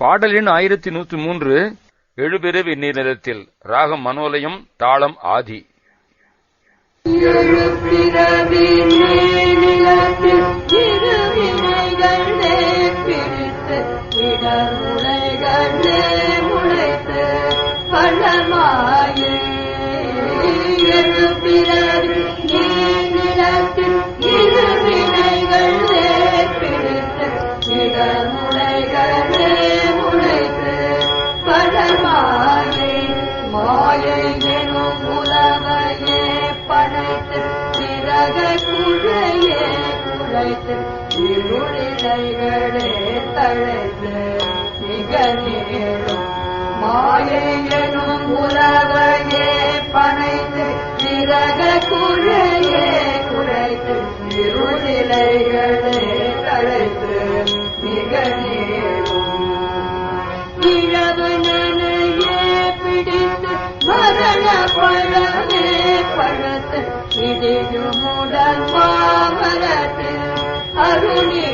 பாடலின் ஆயிரத்தி நூத்தி மூன்று எழுபிறவி நீரிடத்தில் ராகம் மனோலயம் தாளம் ஆதி. எழுப்பிறவி எனும் உலகையே படைத்து சிறக குழையே குழைத்து இருளிலைகளே தழைத்து மிக நேரும் நனையே பிடித்து மரண பழமே பழத்து இடியுமுடன் மாமரத்து அருணீழ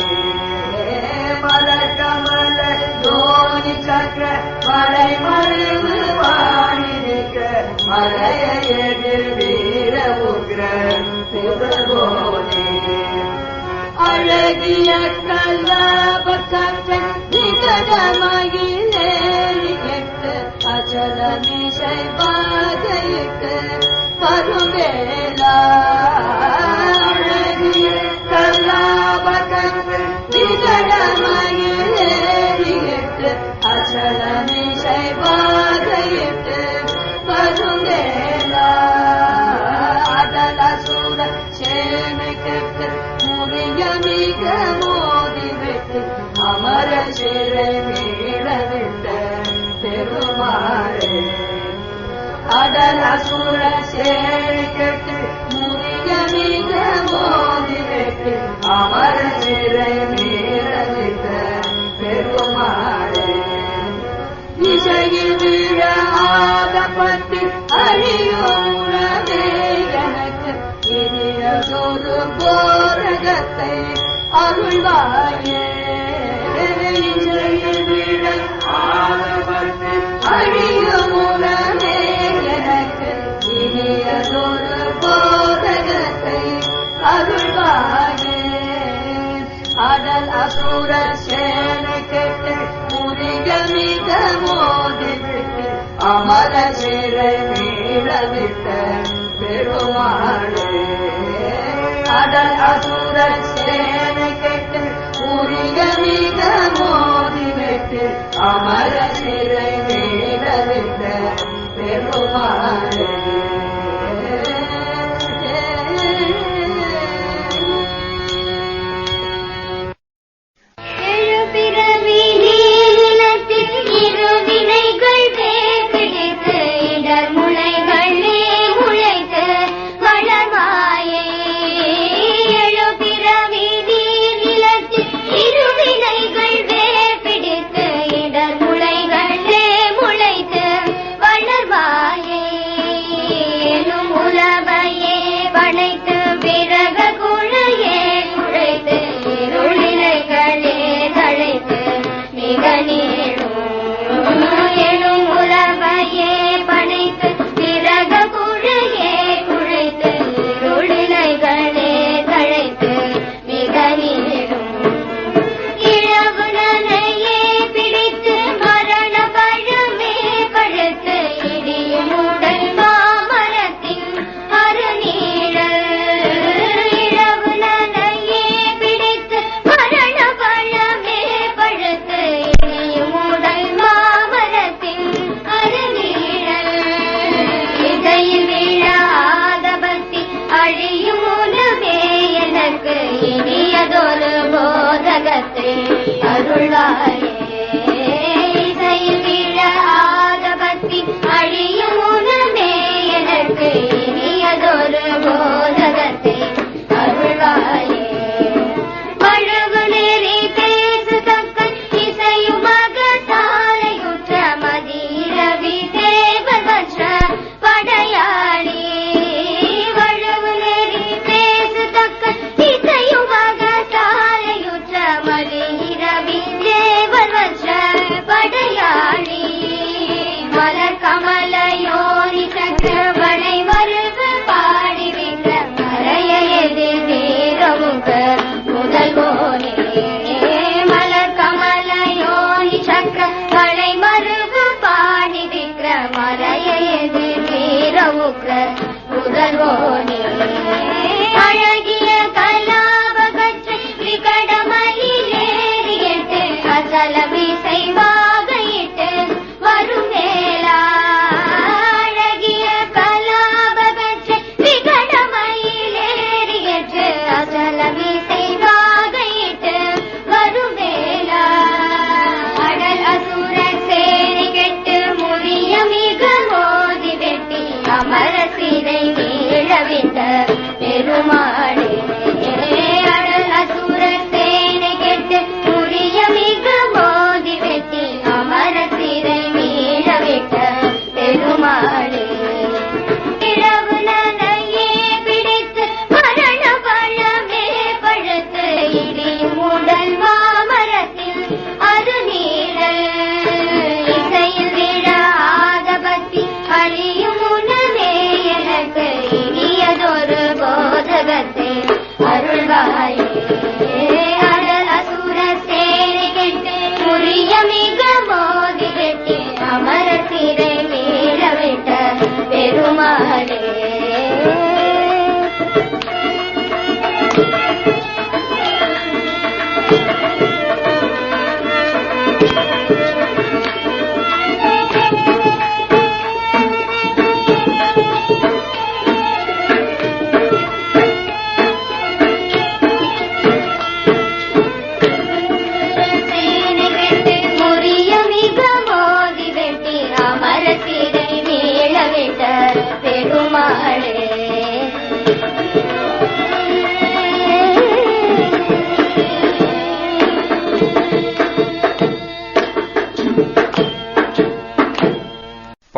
कलाभि गि अचलनि सैबि पधुला कलाडि गि अचलि बाधि परु மிக மோதிவிட்டு அமர சிறை மீளவிட்ட பெருமாறு அடல சுர அடலசூர சேனைக்கு முறிய மிக மோதிவிட்டு அமர சிறை மீளவிட்ட பெருமாறு இசையில் விழ அருள்வாயே. அடல் அசுர சேனை கேட்டு முறிக மிக மோதிவிட்டு அமர சிறை மீளவிட்ட பெருமாளே. அடல் அசுர சேனை கேட்டு உரிய மிக மோதி வெட்டு அமர சிறை மீளவிட்ட பெருமாளே. Yeah. போதகத்தை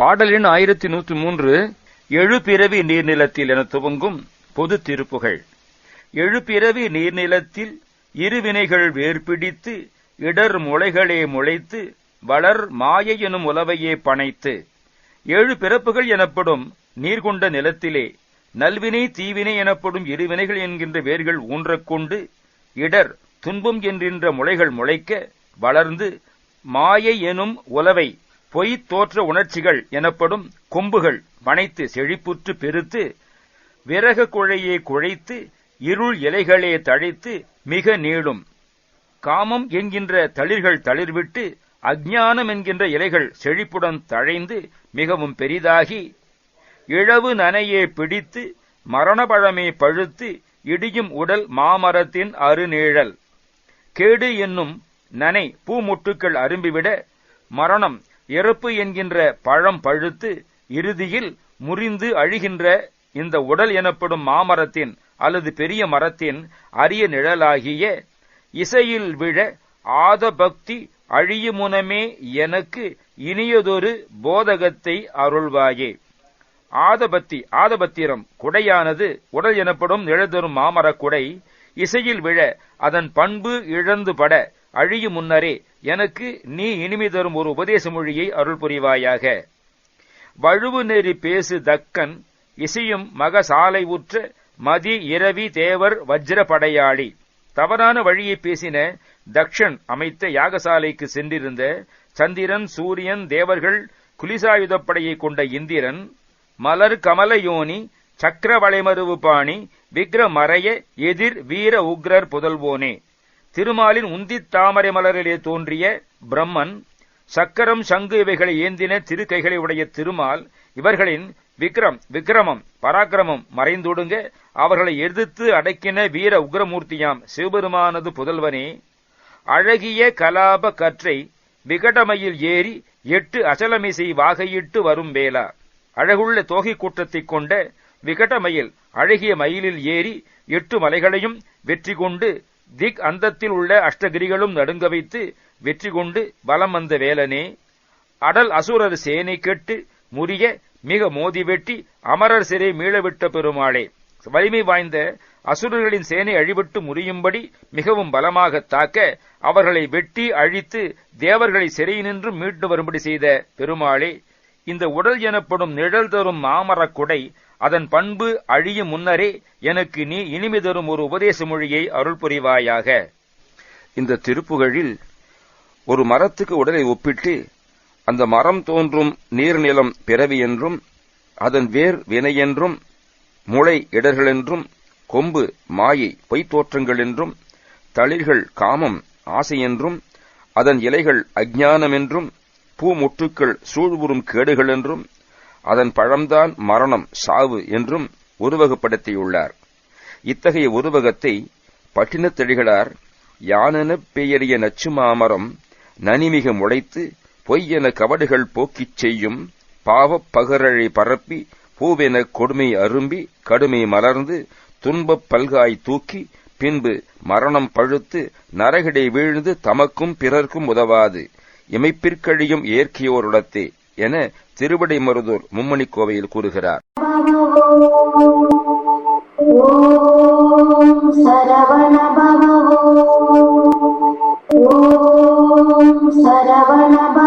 பாடலின் ஆயிரத்தி நூற்றி மூன்று எழுபிறவி நீர்நிலத்தில் என துவங்கும் பொது திருப்புகள். எழுபிறவி நீர்நிலத்தில் இருவினைகள் வேர்பிடித்து இடர் முளைகளே முளைத்து வளர் மாயை எனும் உலவையே பனைத்து ஏழு பிறப்புகள் எனப்படும் நீர்கொண்ட நிலத்திலே நல்வினை தீவினை எனப்படும் இருவினைகள் என்கின்ற வேர்கள் ஊன்றக்கொண்டு இடர் துன்பம் என்கின்ற முளைகள் முளைக்க வளர்ந்து மாயை எனும் உலவை பொய் தோற்ற உணர்ச்சிகள் எனப்படும் கொம்புகள் வனைத்து செழிப்புற்று பெருத்து விறக குழையே குழைத்து இருள் இலைகளே தழைத்து மிக நீளும். காமம் என்கின்ற தளிர்கள் தளிர்விட்டு அஞ்ஞானம் என்கின்ற இலைகள் செழிப்புடன் தழைந்து மிகவும் பெரிதாகி இழவு நனையே பிடித்து மரணபழமே பழுத்து இடியும் உடல் மாமரத்தின் அருநீழல். கேடு என்னும் நனை பூமுட்டுக்கள் அரும்பிவிட மரணம் இறப்பு என்கின்ற பழம் பழுத்து இறுதியில் முறிந்து அழிகின்ற இந்த உடல் எனப்படும் மாமரத்தின் அல்லது பெரிய மரத்தின் அரிய நிழலாகிய இசையில் விழ ஆத பக்தி அழியுமுனமே எனக்கு இனியதொரு போதகத்தை அருள்வாயே. ஆதபத்தி ஆதபத்திரம் குடையானது உடல் எனப்படும் நிழதரும் மாமரக் குடை இசையில் விழ அதன் பண்பு இழந்து பட அழியும் முன்னரே எனக்கு நீ இனிமை தரும் ஒரு உபதேச மொழியை அருள் புரிவாயாக. வழுவு நெறி பேசு தக்கன் இசையும் மகசாலை உற்ற மதி இரவி தேவர் வஜ்ர படையாளி. தவறான வழியை பேசின தக்ஷன் அமைத்த யாகசாலைக்கு சென்றிருந்த சந்திரன் சூரியன் தேவர்கள் குலிசாயுதப்படையை கொண்ட இந்திரன் மலர் கமலயோனி சக்கரவளைமருவு பாணி விக்ரமறைய எதிர் வீர உக்ரர் புதல்வோனே. திருமாலின் உந்தித் தாமரை மலரிலே தோன்றிய பிரம்மன் சக்கரம் சங்கு இவைகளை ஏந்தின திருக்கைகளை உடைய திருமால் இவர்களின் விக்ரம் விக்ரமம் பராக்கிரமம் மறைந்தொடுங்க அவர்களை எதிர்த்து அடக்கின வீர உக்ரமூர்த்தியாம் சிவபெருமானது புதல்வனே அழகிய கலாப கற்றை விகடமையில் ஏறி எட்டு அசலமிசை வாகையிட்டு வரும் வேளா. அழகுள்ள தோகை கூட்டத்தைக் கொண்ட விகடமயில் அழகிய மயிலில் ஏறி எட்டு மலைகளையும் வெற்றி கொண்டு திக் அந்தத்தில் உள்ள அஷ்டகிரிகளும் நடுங்க வைத்து வெற்றி கொண்டு பலம் வந்த வேலனே. அடல் அசுரர் சேனை கேட்டு முறிய மிக மோதி வெட்டி அமரர் சிறை மீளவிட்ட பெருமாளே. வலிமை வாய்ந்த அசுரர்களின் சேனை அழிவிட்டு முறியும்படி மிகவும் பலமாக தாக்க அவர்களை வெட்டி அழித்து தேவர்களை சிறையினின்று மீட்டு வரும்படி செய்த பெருமாளே இந்த உடல் எனப்படும் நிழல் தரும் மாமரக் குடை அதன் பண்பு அழியும் முன்னரே எனக்கு நீ இனிமை தரும் ஒரு உபதேச மொழியை அருள் புரிவாயாக. இந்த திருப்புகழில் ஒரு மரத்துக்கு உடலை ஒப்பிட்டு அந்த மரம் தோன்றும் நீர்நிலம் பிறவி என்றும் அதன் வேர் வினை என்றும் முளை இடர்கள் என்றும் கொம்பு மாயை பொய்த்தோற்றங்கள் என்றும் தளிர்கள் காமம் ஆசை என்றும் அதன் இலைகள் அஞ்ஞானம் என்றும் பூமுட்டுக்கள் சூழ்வுறும் கேடுகள் என்றும் அதன் பழம்தான் மரணம் சாவு என்றும் உருவகப்படுத்தியுள்ளார். இத்தகைய உருவகத்தை பட்டினத்தெழிகளார் யானெனப் பெயரிய நச்சுமாமரம் நனிமிக முளைத்து பொய்யென கவடுகள் போக்கிச் செய்யும் பாவப் பகரழை பரப்பி பூவென கொடுமை அரும்பி கடுமை மலர்ந்து துன்பப் பல்காய் தூக்கி பின்பு மரணம் பழுத்து நரகிடை வீழ்ந்து தமக்கும் பிறர்க்கும் உதவாது. இமைப்பிற்கழியும் இயற்கையோருடத்தே என திருவடை மருதூர் மும்மணி கோவையில் கூறுகிறார். ॐ